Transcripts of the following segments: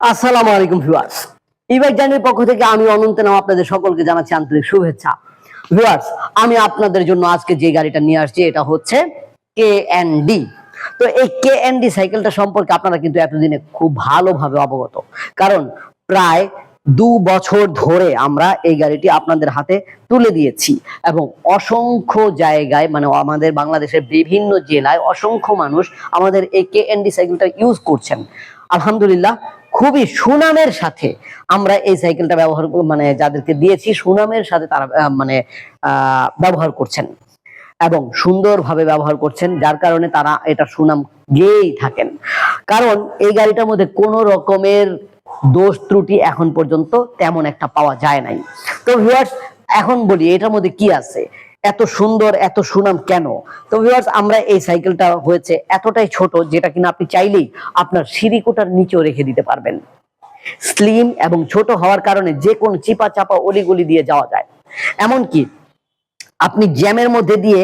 আসসালামু আলাইকুম ভিউয়ার্স। ইবাই জানের পক্ষ থেকে আমি অনন্ত নাম আপনাদের সকলকে জানাচ্ছি আন্তরিক শুভেচ্ছা। ভিউয়ার্স, আমি আপনাদের জন্য আজকে যে গাড়িটা নিয়ে আসছি, এটা হচ্ছে কে ডি তো এই কে ডি সাইকেলটা সম্পর্কে আপনারা কিন্তু এতদিনে খুব ভালোভাবে অবগত। কারণ প্রায় দু বছর ধরে আমরা এই গাড়িটি আপনাদের হাতে তুলে দিয়েছি এবং অসংখ্য জায়গায় মানে আমাদের বাংলাদেশের বিভিন্ন জেলায় অসংখ্য মানুষ আমাদের এই কে ডি সাইকেলটা ইউজ করছেন। আলহামদুলিল্লাহ, খুবই সুনামের সাথে আমরা এই সাইকেলটা ব্যবহার মানে যাদেরকে দিয়েছি, সুনামের সাথে তারা মানে ব্যবহার করছেন এবং সুন্দরভাবে ব্যবহার করছেন, যার কারণে তারা এটা সুনাম গেয়েই থাকেন। কারণ এই গাড়িটার মধ্যে কোনো রকমের দোষ ত্রুটি এখন পর্যন্ত তেমন একটা পাওয়া যায় নাই। তো ভিউয়ার্স এখন বলি, এটার মধ্যে কি আছে? এত সুন্দর, এত সুনাম কেন? তো ভিউয়ার্স আমরা এই সাইকেলটা হয়েছে এতটাই ছোট যেটা কিনা আপনি চাইলেই আপনার সিঁড়িকোটার নিচেও রেখে দিতে পারবেন। স্লিম এবং ছোট হওয়ার কারণে যে কোনো চিপা চাপা অলিগুলি দিয়ে যাওয়া যায়। এমনকি আপনি জ্যামের মধ্যে দিয়ে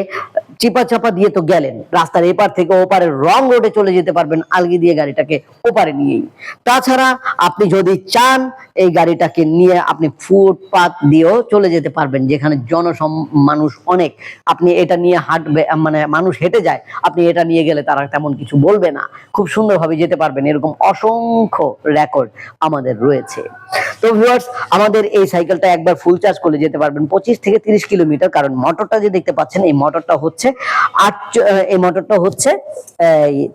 চিপা চাপা দিয়ে তো গেলেন। রাস্তার এপার থেকে ওপারে রং রোডে চলে যেতে পারবেন আলগি দিয়ে গাড়িটাকে ওপারে নিয়েই। তাছাড়া আপনি যদি চান, এই গাড়িটাকে নিয়ে আপনি ফুটপাত দিয়েও চলে যেতে পারবেন, যেখানে জনসম, মানুষ অনেক। আপনি এটা নিয়ে হাঁটবে মানে মানুষ হেঁটে যায়, আপনি এটা নিয়ে গেলে তারা তেমন কিছু বলবে না। খুব সুন্দরভাবে যেতে পারবেন। এরকম অসংখ্য রেকর্ড আমাদের রয়েছে। তো ভিউয়ার্স আমাদের এই সাইকেলটা একবার ফুল চার্জ করলে যেতে পারবেন পঁচিশ থেকে তিরিশ কিলোমিটার, কারণ মোটরটা যে দেখতে পাচ্ছেন, এই মোটরটা হচ্ছে আট এই মোটরটা হচ্ছে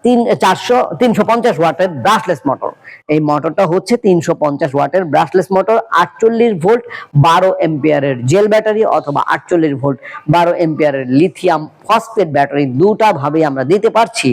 তিন, চারশো, তিনশো পঞ্চাশ ওয়াটের ব্রাশলেস মোটর এই মোটরটা হচ্ছে তিনশো পঞ্চাশ ওয়াটের ব্রাশলেস মোটর আটচল্লিশ ভোল্ট, বারো এম্পিয়ারের জেল ব্যাটারি অথবা আটচল্লিশ ভোল্ট, বারো এম্পিয়ারের লিথিয়াম ফসফেট ব্যাটারি দুটা ভাবে আমরা দিতে পারছি।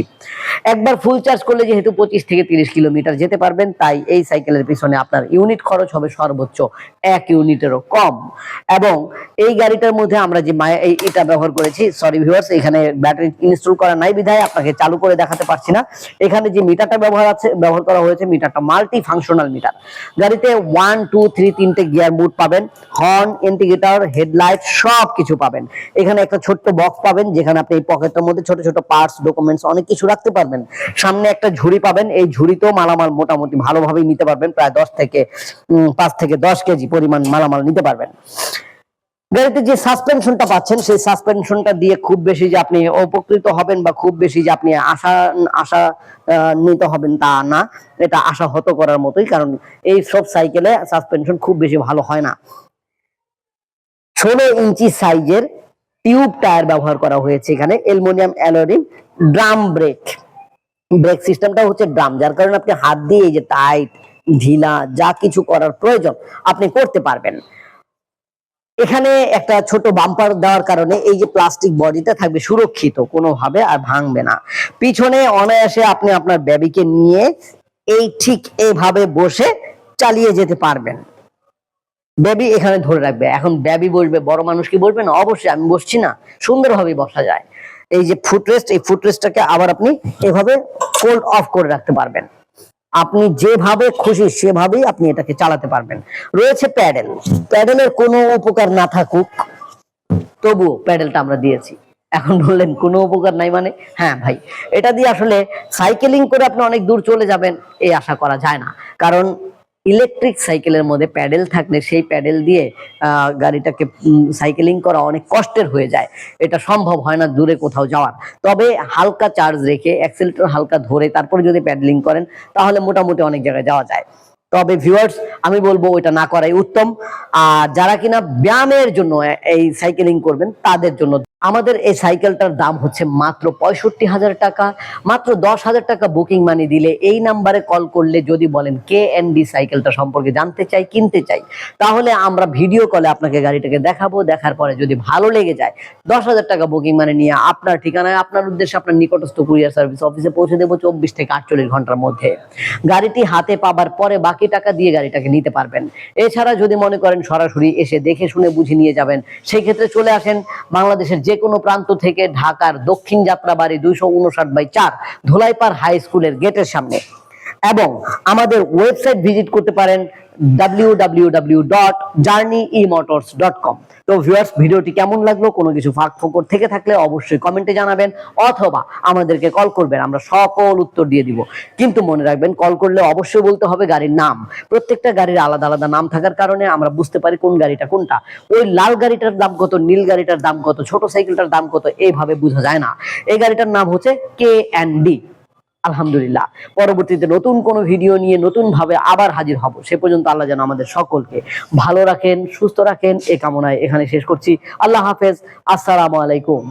একবার ফুল চার্জ করলে যেহেতু পঁচিশ থেকে তিরিশ কিলোমিটার যেতে পারবেন, তাই এই সাইকেলের পিছনে আপনার ইউনিট খরচ হবে সর্বোচ্চ এক ইউনিটেরও কম। এবং এই গাড়িটার মধ্যে আমরা যে মায়া- এটা ব্যবহার করেছি সরি ভিউয়ার্স এখানে ব্যাটারি ইনস্টল করা নাই বিধায় আপনাকে চালু করে দেখাতে পারছি না। এখানে যে মিটারটা ব্যবহার আছে ব্যবহার করা হয়েছে, মিটারটা মাল্টি ফাংশনাল মিটার। গাড়িতে ওয়ান টু থ্রি তিনটে গিয়ার মুড পাবেন হর্ন ইন্ডিকেটর হেডলাইট সব কিছু পাবেন। এখানে একটা ছোট্ট বক্স পাবেন, যেখানে আপনি এই পকেটের মধ্যে ছোট ছোট পার্টস ডকুমেন্টস অনেক কিছু রাখতে পারবেন। সামনে একটা ঝুড়ি পাবেন, এই ঝুড়িতেও মালামাল মোটামুটি ভালোভাবেই নিতে পারবেন, প্রায় দশ থেকে পাঁচ থেকে দশ কেজি পরিমাণ মালামাল নিতে পারবেন। গাড়িতে যে সাসপেনশনটা পাচ্ছেন, সেই সাসপেনশনটা দিয়ে খুব বেশি যে আপনি উপকৃত হবেন বা খুব বেশি যে আপনি আশা আশা নিতে হবেন তা না। এটা আশা হত করার মতোই, কারণ এই সব সাইকেলে সাসপেনশন খুব বেশি ভালো হয় না। ষোলো ইঞ্চি সাইজের টিউব টায়ার ব্যবহার করা হয়েছে এখানে, aluminium alloy rim drum brake. Brake সিস্টেমটা হচ্ছে ড্রাম, যার কারণে আপনি হাত দিয়ে এই যে টাইট ঢিলা, যা কিছু করার প্রয়োজন আপনি করতে পারবেন। এখানে একটা ছোট বাম্পার দেওয়ার কারণে এই যে প্লাস্টিক বডিটা থাকবে সুরক্ষিত, কোনোভাবে আর ভাঙবে না। পিছনে অনায়াসে আপনি আপনার ব্যাবিকে নিয়ে এই ঠিক এইভাবে বসে চালিয়ে যেতে পারবেন। ব্যাবি এখানে ধরে রাখবে। এখন ব্যাবি বসবে, বড় মানুষ কি বসবে না? অবশ্যই আমি বসছি না। সুন্দরভাবে বসা যায়। এই যে ফুটরেস্ট এই ফুটরেস্টটাকে আবার আপনি এভাবে ফোল্ড অফ করে রাখতে পারবেন। আপনি যেভাবে খুশি সেভাবেই আপনি এটাকে চালাতে পারবেন। রয়েছে প্যাডেল। প্যাডেলের কোনো উপকার না থাকুক তবু প্যাডেলটা আমরা দিয়েছি। এখন বললেন, কোনো উপকার নাই মানে? হ্যাঁ ভাই, এটা দিয়ে আসলে সাইকেলিং করে আপনি অনেক দূর চলে যাবেন, এই আশা করা যায় না। কারণ ইলেকট্রিক সাইকেলের মধ্যে প্যাডেল থাকলে সেই প্যাডেল দিয়ে গাড়িটাকে সাইকেলিং করা অনেক কষ্টের হয়ে যায়। এটা সম্ভব হয় না দূরে কোথাও যাওয়ার। তবে হালকা চার্জ রেখে অ্যাক্সেলেটর হালকা ধরে তারপরে যদি প্যাডেলিং করেন, তাহলে মোটামুটি অনেক জায়গায় যাওয়া যায়। তবে ভিউয়ার্স আমি বলব ওইটা না করাই উত্তম। আর যারা কিনা ব্যায়ামের জন্য এই সাইকেলিং করবেন, তাদের জন্য আমাদের এই সাইকেলটার দাম হচ্ছে মাত্র পঁয়ষট্টি হাজার টাকা, মাত্র দশ হাজার টাকা বুকিং মানি দিলে এই নাম্বারে কল করলে যদি বলেন কে এন ডি সাইকেলটা সম্পর্কে জানতে চাই, কিনতে চাই, তাহলে আমরা ভিডিও কলে আপনাকে গাড়িটাকে দেখাবো, দেখার পরে যদি ভালো লেগে যায়, দশ হাজার টাকা বুকিং মানে নিয়ে আপনার ঠিকানায়, আপনার উদ্দেশ্যে আপনার নিকটস্থ কুরিয়ার সার্ভিস অফিসে পৌঁছে দেবো চব্বিশ থেকে আটচল্লিশ ঘণ্টার মধ্যে। গাড়িটি হাতে পাবার পরে বাকি টাকা দিয়ে গাড়িটাকে নিতে পারবেন। এছাড়া যদি মনে করেন সরাসরি এসে দেখে শুনে বুঝে নিয়ে যাবেন সেই ক্ষেত্রে চলে আসেন বাংলাদেশের যে কোনো প্রান্ত থেকে ঢাকার দক্ষিণ যাত্রাবাড়ি দুইশো উনষাট বাই চার ধোলাইপাড় হাই স্কুলের গেটের সামনে। এবং আমাদের ওয়েবসাইট ভিজিট করতে পারেন www.journeyemotors.com তো ভিউয়ার্স ভিডিওটি কেমন লাগল, কোনো কিছু ফাঁক ফোকর থেকে থাকলে অবশ্যই কমেন্টে জানাবেন, অথবা আমাদেরকে কল করবেন, আমরা সকল উত্তর দিয়ে দিব। কিন্তু মনে রাখবেন কল করলে অবশ্যই বলতে হবে গাড়ির নাম। প্রত্যেকটা গাড়ির আলাদা আলাদা নাম থাকার কারণে আমরা বুঝতে পারি কোন গাড়িটা কোনটা। ওই লাল গাড়িটার দাম কত, নীল গাড়িটার দাম কত, ছোট সাইকেলটার দাম কত, এইভাবে বোঝা যায় না। এই গাড়িটার নাম হচ্ছে কে এন্ড ডি আলহামদুলিল্লাহ। পরবর্তীতে নতুন কোনো ভিডিও নিয়ে নতুন ভাবে আবার হাজির হব। সে পর্যন্ত আল্লাহ যেন আমাদের সকলকে ভালো রাখেন, সুস্থ রাখেন। এ কামনায় এখানে শেষ করছি। আল্লাহ হাফেজ। আসসালামু আলাইকুম।